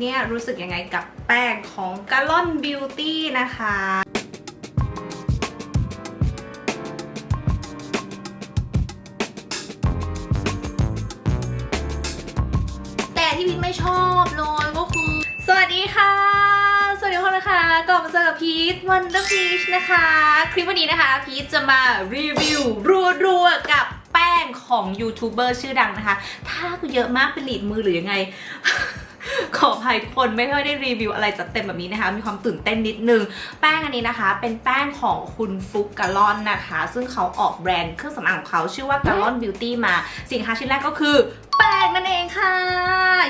เนี่ยรู้สึกยังไงกับแป้งของ Galon Beauty นะคะแต่ที่พีทไม่ชอบเลยก็คือ สวัสดีค่ะ สวัสดีทุกคนนะคะ กลับมาเจอกับพีทวันเดอร์พีชนะคะ คลิปวันนี้นะคะ พีทจะมารีวิวรัวๆกับแป้งของยูทูบเบอร์ชื่อดังนะคะ ถ้ากูเยอะมากเป็นหลีดมือหรือยังไง ขออภัยทุกคนไม่ค่อยได้รีวิวอะไรจัดเต็มแบบนี้นะคะ มีความตื่นเต้นนิดนึง แป้งอันนี้นะคะ เป็นแป้งของคุณฟุกกาลอนนะคะ ซึ่งเขาออกแบรนด์เครื่องสำอางของเขาชื่อว่ากาลอนบิวตี้มา สินค้าชิ้นแรกก็คือ แป้งนั่นเองค่ะ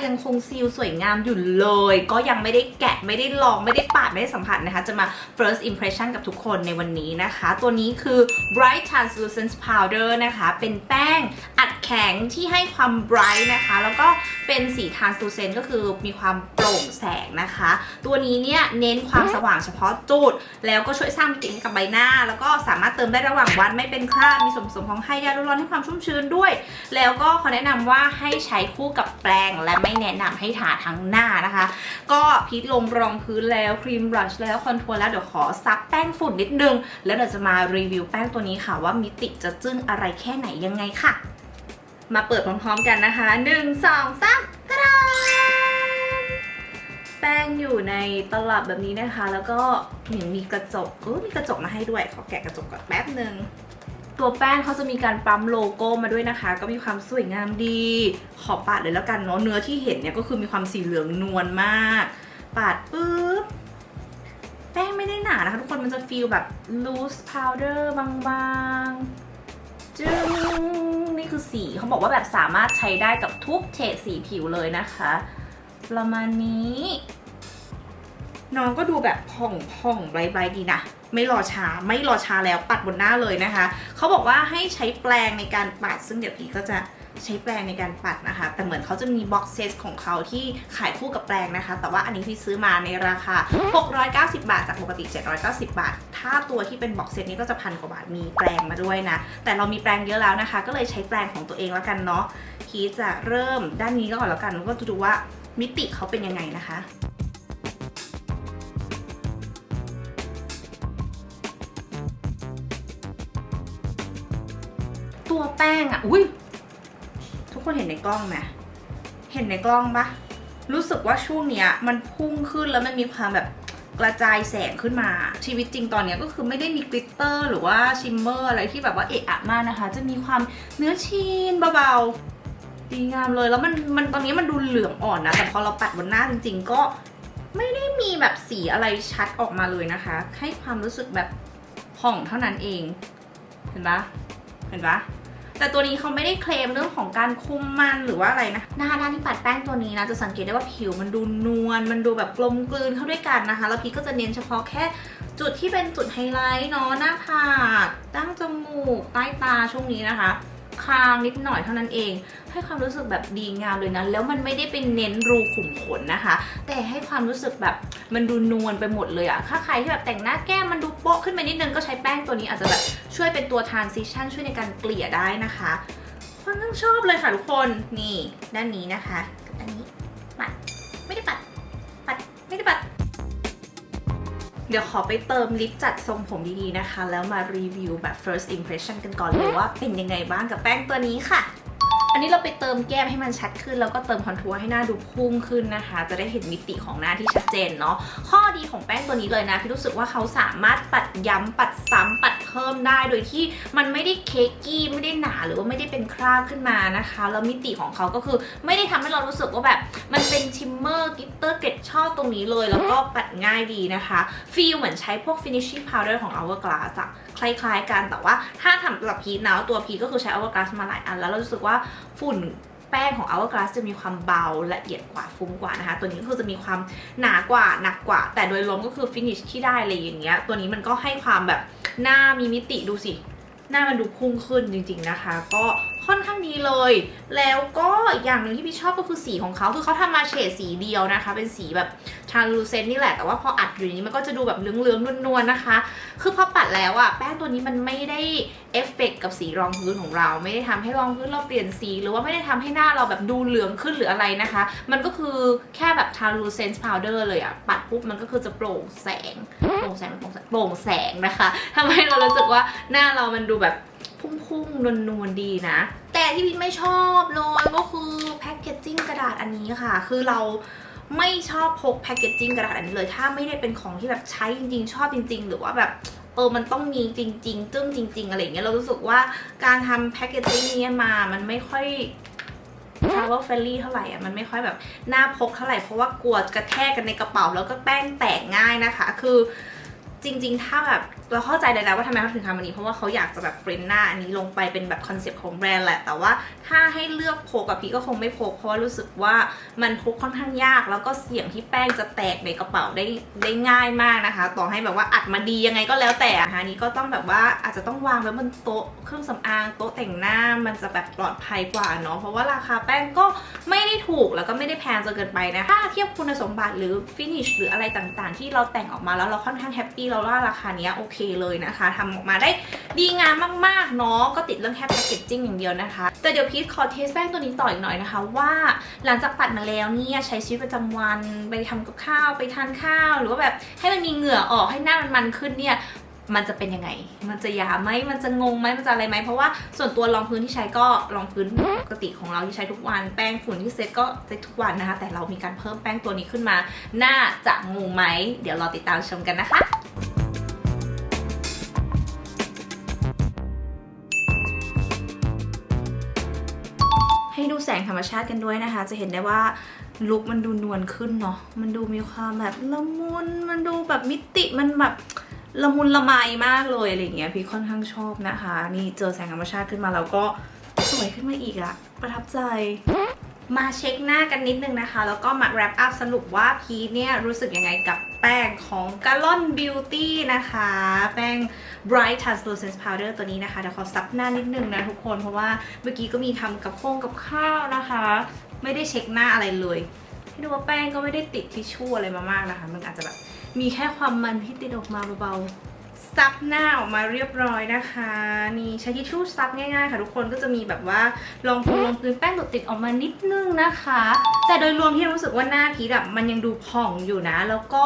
ยังคงซีลสวยงามอยู่เลย ก็ยังไม่ได้แกะไม่ได้ลองไม่ได้ปาดไม่ได้สัมผัสนะคะ จะมา first impression กับทุกคนในวันนี้นะคะ ตัวนี้คือ bright translucent powder นะคะ เป็นแป้งอัดแข็งที่ให้ความ bright นะคะ แล้วก็เป็นสี translucent ก็คือมีความโปร่งแสงนะคะ ตัวนี้เนี่ยเน้นความสว่างเฉพาะจุด แล้วก็ช่วยสร้างมิติให้กับใบหน้า แล้วก็สามารถเติมได้ระหว่างวันไม่เป็นคราบมีส่วนผสมของไฮยาลูรอนให้ความชุ่มชื้นด้วย แล้วก็ขาแนะนำว่าให้ใช้คู่กับแปรงและไม่แนะนำให้ทาทั้งหน้านะคะ ก็พีทลงรองพื้นแล้วครีมบลัชแล้วคอนทัวร์แล้วเดี๋ยวขอซับแป้งฝุ่นนิดนึง แล้วเดี๋ยวจะมารีวิวแป้งตัวนี้ค่ะ ว่ามิติจะจึ้งอะไรแค่ไหนยังไงค่ะ มาเปิดพร้อมๆกันนะคะหนึ่งสองสามตะดาแป้งอยู่ในตลับแบบนี้นะคะ แล้วก็เหมือนมีกระจกเออมีกระจกมาให้ด้วย ขอแกะกระจกก่อนแป๊บหนึ่ง ตัวแป้งเขาจะมีการปั๊มโลโก้มาด้วยนะคะ ก็มีความสวยงามดี ขอปาดเลยแล้วกันเนาะเนื้อที่เห็นเนี่ยก็คือมีความสีเหลืองนวลมาก ปาดปุ๊บแป้งไม่ได้หนานะคะ ทุกคนมันจะฟีลแบบ loose powder บางๆจึงนี่คือสีเขาบอกว่าแบบสามารถใช้ได้กับทุกเฉดสีผิวเลยนะคะ ประมาณนี้ น้องก็ดูแบบผ่องผ่องๆไบรท์ๆดีนะ ไม่รอช้าไม่รอช้าแล้วปัดบนหน้าเลยนะคะ เขาบอกว่าให้ใช้แปรงในการปัด ซึ่งเดี๋ยวพี่ก็จะใช้แปรงในการปัดนะคะ แต่เหมือนเขาจะมีบ็อกเซตของเขาที่ขายคู่กับแปรงนะคะ แต่ว่าอันนี้พี่ซื้อมาในราคา 690 บาท จากปกติ 790 บาท ถ้าตัวที่เป็นบ็อกเซตนี้ก็จะพันกว่าบาท มีแปรงมาด้วยนะ แต่เรามีแปรงเยอะแล้วนะคะ ก็เลยใช้แปรงของตัวเองแล้วกันเนาะ พีจะเริ่มด้านนี้ก่อนแล้วกันแล้วก็จะดูว่ามิติเขาเป็นยังไงนะคะ ตัวแป้งอะอุ้ยทุกคนเห็นในกล้องไหมเห็นในกล้องปะรู้สึกว่าช่วงเนี้ย มันพุ่งขึ้นแล้วมันมีความแบบกระจายแสงขึ้นมาชีวิตจริงตอนเนี้ยก็คือไม่ได้มีกลิตเตอร์หรือว่าชิมเมอร์อะไรที่แบบว่าเอะอะมากนะคะ จะมีความเนื้อชีนเบาๆดีงามเลย แล้วมันมันตอนนี้มันดูเหลืองอ่อนนะ แต่พอเราปัดบนหน้าจริง ๆ ก็ไม่ได้มีแบบสีอะไรชัดออกมาเลยนะคะ ให้ความรู้สึกแบบผ่องเท่านั้นเอง เห็นปะเห็นปะ แต่ตัวนี้เขาไม่ได้เคลมเรื่องของการคุมมันหรือว่าอะไรนะหน้าด้านที่ปัดแป้งตัวนี้นะจะสังเกตได้ว่าผิวมันดูนวลมันดูแบบกลมกลืนเข้าด้วยกันนะคะ แล้วพีก็จะเน้นเฉพาะแค่จุดที่เป็นจุดไฮไลท์เนาะหน้าผากตั้งจมูกใต้ตาช่วงนี้นะคะ คางนิดหน่อยเท่านั้นเอง ให้ความรู้สึกแบบดีงามเลยนะ แล้วมันไม่ได้เป็นเน้นรูขุมขนนะคะ แต่ให้ความรู้สึกแบบมันดูนวลไปหมดเลยอะถ้าใครที่แบบแต่งหน้าแก้มมันดูโป๊ะขึ้นไปนิดนึงก็ใช้แป้งตัวนี้อาจจะแบบช่วยเป็นตัว transition ช่วยในการเกลี่ยได้นะคะค่อนข้างชอบเลยค่ะทุกคนนี่ด้านนี้นะคะอันนี้ปัดไม่ได้ปัด เดี๋ยวขอไปเติมลิปจัดทรงผมดีๆนะคะ แล้วมารีวิวแบบ first impression กันก่อนเลยว่าเป็นยังไงบ้างกับแป้งตัวนี้ค่ะ อันนี้เราไปเติมแก้มให้มันชัดขึ้น แล้วก็เติมคอนทัวร์ให้หน้าดูพุ่งขึ้นนะคะ จะได้เห็นมิติของหน้าที่ชัดเจนเนาะข้อดีของแป้งตัวนี้เลยนะพี่รู้สึกว่าเขาสามารถปัดย้ำปัดซ้ำปัดเพิ่มได้โดยที่มันไม่ได้เค้กกี้ไม่ได้หนาหรือว่าไม่ได้เป็นคราบขึ้นมานะคะแล้วมิติของเขาก็คือไม่ได้ทำให้เรารู้สึกว่าแบบ เป็นชิมเมอร์กิตเตอร์เกตชอบตรงนี้เลย แล้วก็ปัดง่ายดีนะคะฟีลเหมือนใช้พวก finishing powder ของ Hourglass อะคล้ายๆกันแต่ว่าถ้าทำสำหรับพีทนะตัวพีทก็คือใช้ Hourglass มาหลายอัน แล้วเรารู้สึกว่าฝุ่นแป้งของ Hourglass จะมีความเบาละเอียดกว่าฟุ้งกว่านะคะ ตัวนี้ก็คือจะมีความหนากว่าหนักกว่า แต่โดยรวมก็คือฟินิชที่ได้อะไรอย่างเงี้ยตัวนี้มันก็ให้ความแบบหน้ามีมิติดูสิหน้ามันดูพุ่งขึ้นจริงๆนะคะ ก็ ค่อนข้างดีเลย แล้วก็อีกอย่างหนึ่งที่พี่ชอบก็คือสีของเขาคือเขาทำมาเฉดสีเดียวนะคะ เป็นสีแบบ translucent นี่แหละ แต่ว่าพออัดอยู่นี้มันก็จะดูแบบเหลืองๆนวลๆนะคะ คือพอปัดแล้วอะแป้งตัวนี้มันไม่ได้เอฟเฟกต์กับสีรองพื้นของเรา ไม่ได้ทำให้รองพื้นเราเปลี่ยนสี หรือว่าไม่ได้ทำให้หน้าเราแบบดูเหลืองขึ้นหรืออะไรนะคะ มันก็คือแค่แบบ translucent powder เลยอะปัดปุ๊บมันก็คือจะโปร่งแสง โปร่งแสงโปร่งแสงโปร่งแสงนะคะทำให้เรารู้สึกว่าหน้าเรามันดูแบบ พุ่งๆนวลๆดีนะ แต่ที่พี่ไม่ชอบเลยก็คือแพ็กเกจจิ้งกระดาษอันนี้ค่ะ คือเราไม่ชอบพกแพ็กเกจจิ้งกระดาษอันนี้เลย ถ้าไม่ได้เป็นของที่แบบใช้จริงๆ ชอบจริง ๆ หรือว่าแบบเออ มันต้องมีจริง ๆ จึ้งจริง ๆ อะไรเงี้ย เรารู้สึกว่าการทำแพ็กเกจจิ้งนี้มา มันไม่ค่อย travel friendly เท่าไหร่อะ มันไม่ค่อยแบบน่าพกเท่าไหร่ เพราะว่ากลัวกระแทกกันในกระเป๋าแล้วก็แป้งแตกง่ายนะคะ คือจริง ๆ ถ้าแบบ เราเข้าใจเลยนะว่าทำไมเขาถึงทำอันนี้ เพราะว่าเขาอยากจะแบบปริ้นหน้าอันนี้ลงไปเป็นแบบคอนเซ็ปต์ของแบรนด์แหละ แต่ว่าถ้าให้เลือกโพกกับพี่ก็คงไม่โพกเพราะว่ารู้สึกว่ามันพกค่อนข้างยาก แล้วก็เสี่ยงที่แป้งจะแตกในกระเป๋าได้ได้ง่ายมากนะคะ ต่อให้แบบว่าอัดมาดียังไงก็แล้วแต่อะนะคะอันนี้ก็ต้องแบบว่าอาจจะต้องวางไว้บนโต๊ะเครื่องสำอางโต๊ะแต่งหน้ามันจะแบบปลอดภัยกว่าเนาะเพราะว่าราคาแป้งก็ไม่ได้ถูกแล้วก็ไม่ได้แพงจนเกินไปนะถ้าเทียบคุณสมบัติหรือฟินิชหรืออะไรต่างๆ ที่เราแต่งออกมาแล้วเราค่อนข้างแฮปปี้เราว่าราคาเนี้ยโอเคเลยนะคะทำออกมาได้ดีงามมากๆเนาะก็ติดเรื่องแค่แพคเกจจิ้งอย่างเดียวนะคะ แต่เดี๋ยวพีทขอเทสแป้งตัวนี้ต่ออีกหน่อยนะคะ ว่าหลังจากปัดมาแล้วเนี่ยใช้ชีวิตประจำวันไปทำกับข้าวไปทานข้าว หรือว่าแบบให้มันมีเหงื่อออกให้หน้ามันมันขึ้นเนี่ยมันจะเป็นยังไง มันจะยาไหม มันจะงงไหม มันจะอะไรไหม เพราะว่าส่วนตัวรองพื้นที่ใช้ก็รองพื้นปกติของเราที่ใช้ทุกวัน แป้งฝุ่นที่เซ็ตก็เซ็ตทุกวันนะคะ แต่เรามีการเพิ่มแป้งตัวนี้ขึ้นมา น่าจะงงไหม เดี๋ยวรอติดตามชมกันนะคะ ให้ดูแสงธรรมชาติกันด้วยนะคะ จะเห็นได้ว่าลุคมันดูนวลขึ้นเนาะ มันดูมีความแบบละมุน มันดูแบบมิติ มันแบบละมุนละไมมากเลยอะไรอย่างเงี้ย พี่ค่อนข้างชอบนะคะ นี่เจอแสงธรรมชาติขึ้นมาแล้วก็สวยขึ้นมาอีกอะประทับใจ มาเช็คหน้ากันนิดนึงนะคะ แล้วก็มา wrap up สรุปว่าพีทเนี่ยรู้สึกยังไงกับแป้งของ Galon Beauty นะคะ แป้ง Bright Translucent Powder ตัวนี้นะคะเดี๋ยวขอซับหน้านิดนึงนะทุกคน เพราะว่าเมื่อกี้ก็มีทำกับโค้งกับข้าวนะคะ ไม่ได้เช็คหน้าอะไรเลยให้ดูว่าแป้งก็ไม่ได้ติดทิชชู่อะไรมามากนะคะ มันอาจจะแบบมีแค่ความมันที่ติดออกมาเบาๆ ซับหน้าออกมาเรียบร้อยนะคะนี่ใช้ทิชชู่ซับง่ายๆ ค่ะทุกคนก็จะมีแบบว่ารองพื้นรองพื้นแป้งตดติดออกมานิดนึงนะคะ แต่โดยรวมที่รู้สึกว่าหน้าพีทอะมันยังดูผ่องอยู่นะ แล้วก็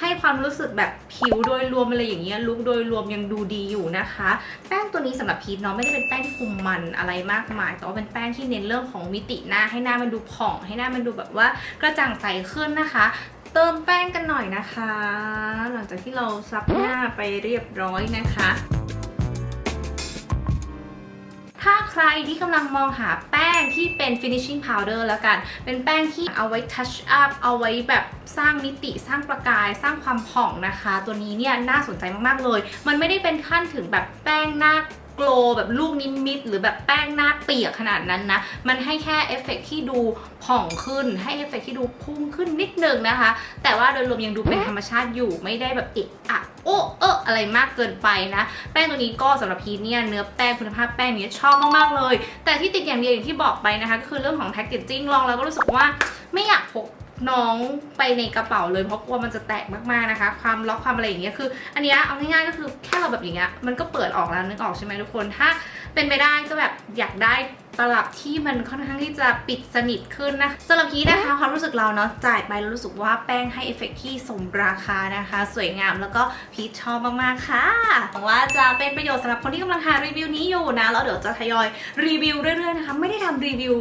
ให้ความรู้สึกแบบผิวโดยรวมอะไรอย่างเงี้ยลุคโดยรวมยังดูดีอยู่นะคะ แป้งตัวนี้สำหรับพีทเนาะไม่ได้เป็นแป้งที่คุมมันอะไรมากมาย แต่ว่าเป็นแป้งที่เน้นเรื่องของมิติหน้าให้หน้ามันดูผ่อง ให้หน้ามันดูแบบว่ากระจ่างใสขึ้นนะคะ เติมแป้งกันหน่อยนะคะ หลังจากที่เราซับหน้าไปเรียบร้อยนะคะ ถ้าใครที่กำลังมองหาแป้งที่เป็น finishing powder แล้วกัน เป็นแป้งที่เอาไว้ touch up เอาไว้แบบสร้างมิติสร้างประกาย สร้างความผ่องนะคะ ตัวนี้เนี่ยน่าสนใจมากๆเลย มันไม่ได้เป็นขั้นถึงแบบแป้งหน้า โกลแบบลูกนิมิต หรือแบบแป้งหน้าเปียกขนาดนั้นนะ มันให้แค่เอฟเฟกต์ที่ดูผ่องขึ้น ให้เอฟเฟกต์ที่ดูพุ่งขึ้นนิดนึงนะคะ แต่ว่าโดยรวมยังดูเป็นธรรมชาติอยู่ไม่ได้แบบอิอะโอ้เอออะไรมากเกินไปนะ แป้งตัวนี้ก็สำหรับพีทเนี่ยเนื้อแป้งคุณภาพแป้งเนี้ยชอบมากๆเลย แต่ที่ติดอย่างเดียวอย่างที่บอกไปนะคะ ก็คือเรื่องของแพคเกจจิ้งลองแล้วก็รู้สึกว่าไม่อยากพก น้องไปในกระเป๋าเลยเพราะกลัวมันจะแตกมากๆนะคะ ความล็อกความอะไรอย่างเงี้ยคือ อันเนี้ยเอาง่ายๆก็คือแค่เราแบบอย่างเงี้ยมันก็เปิดออกแล้วนึกออกใช่ไหมทุกคนถ้าเป็นไปได้ก็แบบอยากได้ ตลับที่มันค่อนข้างที่จะปิดสนิทขึ้นนะสำหรับพีนะคะความรู้สึกเราเนาะจ่ายไปแล้วรู้สึกว่าแป้งให้เอฟเฟกต์ที่สมราคานะคะ สวยงามแล้วก็พีทชอบมากๆค่ะหวังว่าจะเป็นประโยชน์สำหรับคนที่กำลังหารีวิวนี้อยู่นะแล้วเดี๋ยวจะทยอยรีวิวเรื่อยๆนะคะไม่ได้ทำรีวิว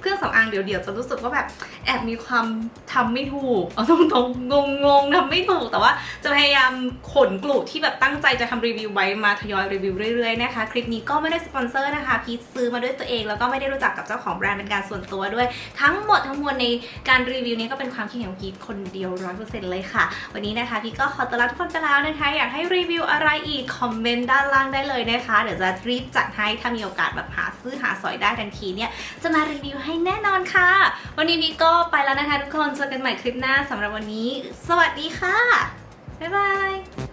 เครื่องสำอางเดี๋ยวๆจะรู้สึกว่าแบบแอบมีความทำไม่ถูกเอาตรงๆงงๆทำไม่ถูกแต่ว่าจะพยายามขนกลุ่มที่แบบตั้งใจจะทำรีวิวไว้มาทยอยรีวิวเรื่อยๆนะคะ คลิปนี้ก็ไม่ได้สปอนเซอร์นะคะพีทซื้อมาด้วยตัวเองแล้วก็ก็ไม่ได้รู้จักกับเจ้าของแบรนด์เป็นการส่วนตัวด้วย ทั้งหมดทั้งมวลในการรีวิวนี้ก็เป็นความคิดเห็นของพีทคนเดียวร้อยเปอร์เซ็นต์เลยค่ะ วันนี้นะคะพีทก็ขอต้อนรับทุกคนไปแล้วนะคะ อยากให้รีวิวอะไรอีก คอมเมนต์ด้านล่างได้เลยนะคะ เดี๋ยวจะรีบจัดให้ถ้ามีโอกาสแบบหาซื้อหาสอยได้ทันทีเนี่ย จะมารีวิวให้แน่นอนค่ะ วันนี้พีทก็ไปแล้วนะคะทุกคนเจอกันใหม่คลิปหน้าสำหรับวันนี้ สวัสดีค่ะบ๊ายบาย